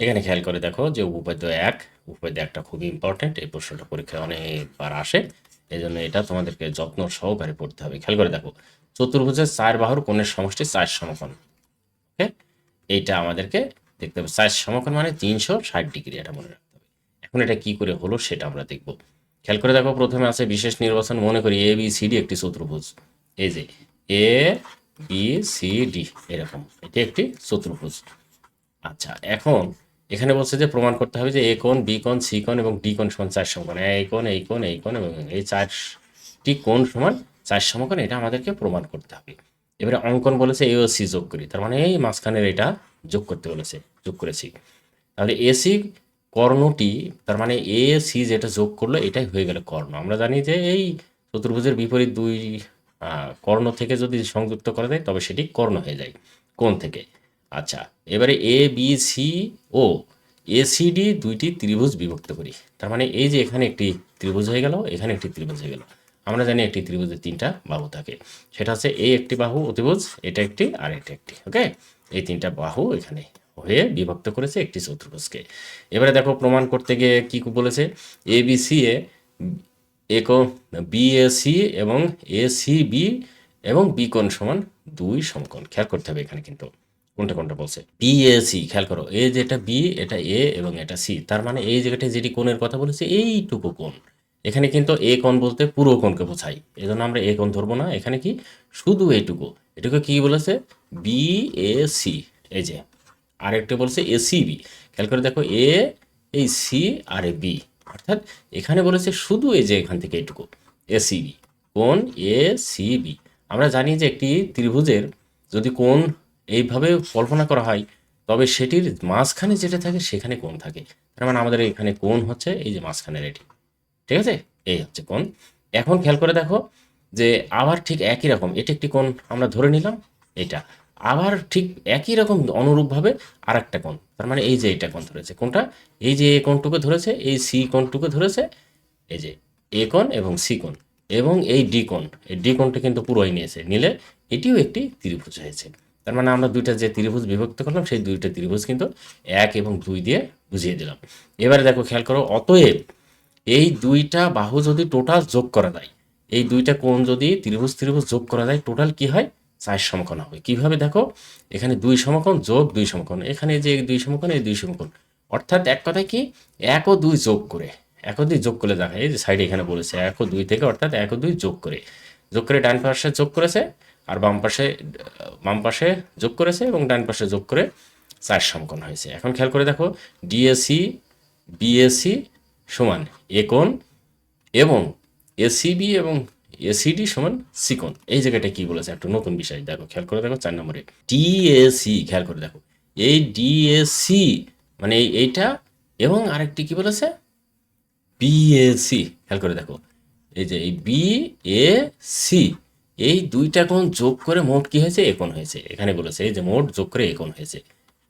এখানে খেয়াল করে দেখো যে উপপাদ্য এক, উপপাদ্য একটা খুব ইম্পর্ট্যান্ট এই প্রশ্নটা পরীক্ষায় অনেকবার আসে। এই জন্য এটা তোমাদেরকে যত্ন সহকারে পড়তে হবে। খেয়াল করে দেখো, চতুর্ভুজের চার বাহুর কোণের সমষ্টি চার সমকোণ ওকে এইটা আমাদেরকে দেখতে হবে। চার সমকোণ মানে তিনশো ষাট ডিগ্রি, এটা মনে রাখতে হবে। এখন এটা কি করে হলো সেটা আমরা দেখব। খেয়াল করে দেখো, প্রথমে আছে বিশেষ নির্বাচন, মনে করি এ বি সি ডি একটি চতুর্ভুজ। এই যে এ বি সি ডি এরকম। এটি একটি চতুর্ভুজ। আচ্ছা এখন এখানে বলছে যে প্রমাণ করতে হবে যে এ কোণ, বি কোণ, সি কোণ এবং ডি কোণ সমান চার সমকোণ এই কোণ এই কোণ এই কোণ এবং এই চারটি কোণ সমান চার সমকোণ, এটা আমাদেরকে প্রমাণ করতে হবে। এবারে অঙ্কন বলেছে এ ও সি যোগ করি। তার মানে এই মাঝখানের এটা যোগ করতে বলেছে, যোগ করেছি। তাহলে এসি কর্ণটি, তার মানে এ সি যেটা যোগ করল, এটাই হয়ে গেল কর্ণ। আমরা জানি যে এই চতুর্ভুজের বিপরীত দুই কর্ণ থেকে যদি সংযুক্ত করা যায়, তবে সেটি কর্ণ হয়ে যায় কোন থেকে। আচ্ছা এবারে এ বি সি ও এসিডি দুইটি ত্রিভুজ বিভক্ত করি। তার মানে এই যে এখানে একটি ত্রিভুজ হয়ে গেল, এখানে একটি ত্রিভুজ হয়ে গেল। আমরা জানি একটি ত্রিভুজের তিনটা বাহু থাকে। সেটা হচ্ছে এই একটি বাহু অতিভুজ, এটা একটি, আর এটা একটি, ওকে? এই তিনটা বাহু এখানে হয়ে বিভক্ত করেছে একটি চতুর্ভুজকে। এবারে দেখো প্রমাণ করতে গিয়ে কি বলেছে? এ বি সি এ একো বি এ সি এবং এ সি বি এবং বি কোণ সমান দুই সমকোণ। খেয়াল করতে হবে এখানে কিন্তু। কোনটা কোনটা বলছে? বি এ সি খেয়াল করো এ যেটা বি এটা এ এবং এটা সি তার মানে এই জায়গাটায় যেটি কোণের কথা বলেছে, এইটুকু কোণ। এখানে কিন্তু এ কোণ বলতে পুরো কোণকে বোঝাই এই জন্য আমরা এ কোণ ধরবো না, এখানে কি শুধু এইটুকু, এটুকু কি বলেছে? বি এ সি এই যে আর একটা বলছে এ সি বি খেয়াল করে দেখো এ এই সি আর এ বি অর্থাৎ এখানে বলেছে শুধু এই যে এখান থেকে এইটুকু এ সি বি কোণ এ সি বি আমরা জানি যে একটি ত্রিভুজের যদি কোণ এইভাবে কল্পনা করা হয়, তবে সেটির মাঝখানে যেটা থাকে সেখানে কোণ থাকে। তার মানে আমাদের এখানে কোণ হচ্ছে এই যে মাঝখানের এটি ঠিক আছে? এই হচ্ছে কোণ। এখন খেয়াল করে দেখো যে আবার ঠিক একই রকম, এটি একটি কোণ আমরা ধরে নিলাম, এটা। আবার ঠিক একই রকম অনুরূপভাবে আর একটা কোণ, তার মানে এই যে এটা কোণ ধরেছে কোনটা এই যে এ কোণটুকু ধরেছে, এই সি কোণটুকু ধরেছে, এই যে এ কোণ এবং সি কোণ, এবং এই ডি কোণ, এই ডি কোণটা কিন্তু পুরোই নিয়েছে, নিলে এটিও একটি ত্রিভুজ হয়েছে। তার মানে আমরা দুইটা যে ত্রিভুজ বিভক্ত করলাম, সেই দুইটা ত্রিভুজ কিন্তু এক এবং দুই দিয়ে বুঝিয়ে দিলাম। এবারে দেখো, খেয়াল করো, অতএব এই দুইটা বাহু যদি টোটাল যোগ করা যায়, এই দুইটা কোণ যদি ত্রিভুজ ত্রিভুজ যোগ করা যায় টোটাল কি হয়? চার সমকোণ হবে। কীভাবে দেখো? এখানে দুই সমকোণ যোগ দুই সমকোণ, এখানে যে দুই সমকোণ, এই দুই সমকোণ। অর্থাৎ এক কথায় কি? এক ও দুই যোগ করে, এক ও দুই যোগ করে দেখা এই যে সাইডে এখানে বলেছে, এক ও দুই থেকে অর্থাৎ এক ও দুই যোগ করে। যোগ করে ডান পাশে যোগ করেছে আর বাম পাশে বাম পাশে যোগ করেছে এবং ডান পাশে যোগ করে চার সমকোণ হয়েছে। এখন খেয়াল করে দেখো, ডিএসি, বিএসি সমান এ কোণ এবং এসিবি এবং এসিডি সমান সিকোণ এই জায়গাটা কি বলেছে? একটা নতুন বিষয় দেখো, খেয়াল করে দেখো, চার নম্বরে। ডিএসি, খেয়াল করে দেখো। এই ডিএসি মানে এই এইটা এবং আরেকটি কি বলেছে? বিএসি, খেয়াল করে দেখো। এই যে এই বি এ সি এই দুইটা কোণ যোগ করে মোট কি হয়েছে? একোণ হয়েছে। এখানে বলেছে যে মোট যোগ করে একোণ হয়েছে।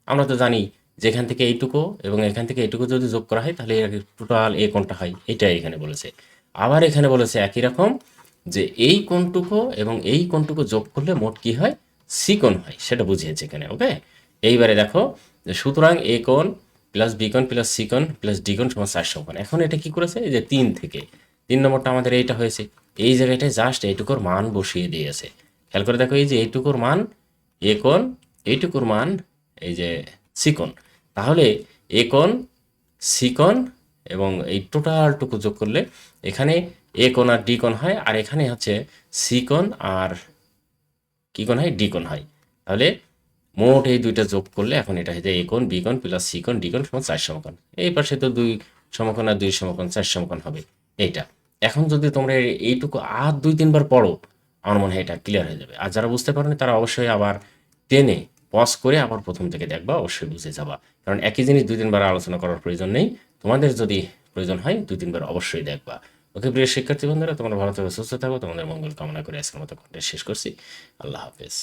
আমরা তো জানি যে এখান থেকে এইটুকু এবং এখান থেকে এইটুকু যদি যোগ করা হয়, তাহলে টোটাল এ কোণটা হয়। এটাই এখানে বলেছে। আবার এখানে বলেছে একই রকম যে এই কোণটুকু এবং এই কোণটুকু যোগ করলে মোট কি হয়? সি কোণ হয়। সেটা বুঝিয়েছে এখানে, ওকে? এইবারে দেখো সুতরাং এ কোণ প্লাস বি কোণ প্লাস সি কোণ প্লাস ডি কোণ সমান চারশো কোণ। এখন এটা কি করেছে? যে তিন থেকে। তিন নম্বরটা আমাদের এইটা হয়েছে। এই জায়গাটায় জাস্ট এইটুকুর মান বসিয়ে দিয়েছে। খেয়াল করে দেখো, এই যে এইটুকুর মান, এ কোণ, এইটুকুর মান, এই যে সিকন তাহলে এ কোণ সিকোণ এবং এই টোটালটুকু যোগ করলে এখানে এ কোণ আর ডি কোণ হয়, আর এখানে হচ্ছে সিকন আর কি কোণ হয়? ডি কোণ হয়। তাহলে মোট এই দুইটা যোগ করলে এখন এটা হয়ে যায় এ কোণ, বি কোণ প্লাস সিকন কোণ, ডি কোণ সমান চার সমকোণ। এই পাশে তো দুই সমকোণ আর দুই সমকোণ, চার সমকোণ হবে। এইটা। এখন যদি তোমরা এইটুকু আর দুই তিনবার পড়ো, আমার মনে হয় এটা ক্লিয়ার হয়ে যাবে। আর যারা বুঝতে পারেনি, তারা অবশ্যই আবার টেনে পজ করে আবার প্রথম থেকে দেখবা, অবশ্যই বুঝে যাবা। কারণ একই জিনিস দুই তিনবার আলোচনা করার প্রয়োজন নেই। তোমাদের যদি প্রয়োজন হয়, দুই তিনবার অবশ্যই দেখবা। ওকে, প্রিয় শিক্ষার্থী বন্ধুরা, তোমরা ভালো থাকো, সুস্থ থাকো। তোমাদের মঙ্গল কামনা করে আজকের মতো কন্টেন্ট শেষ করছি। আল্লাহ হাফেজ।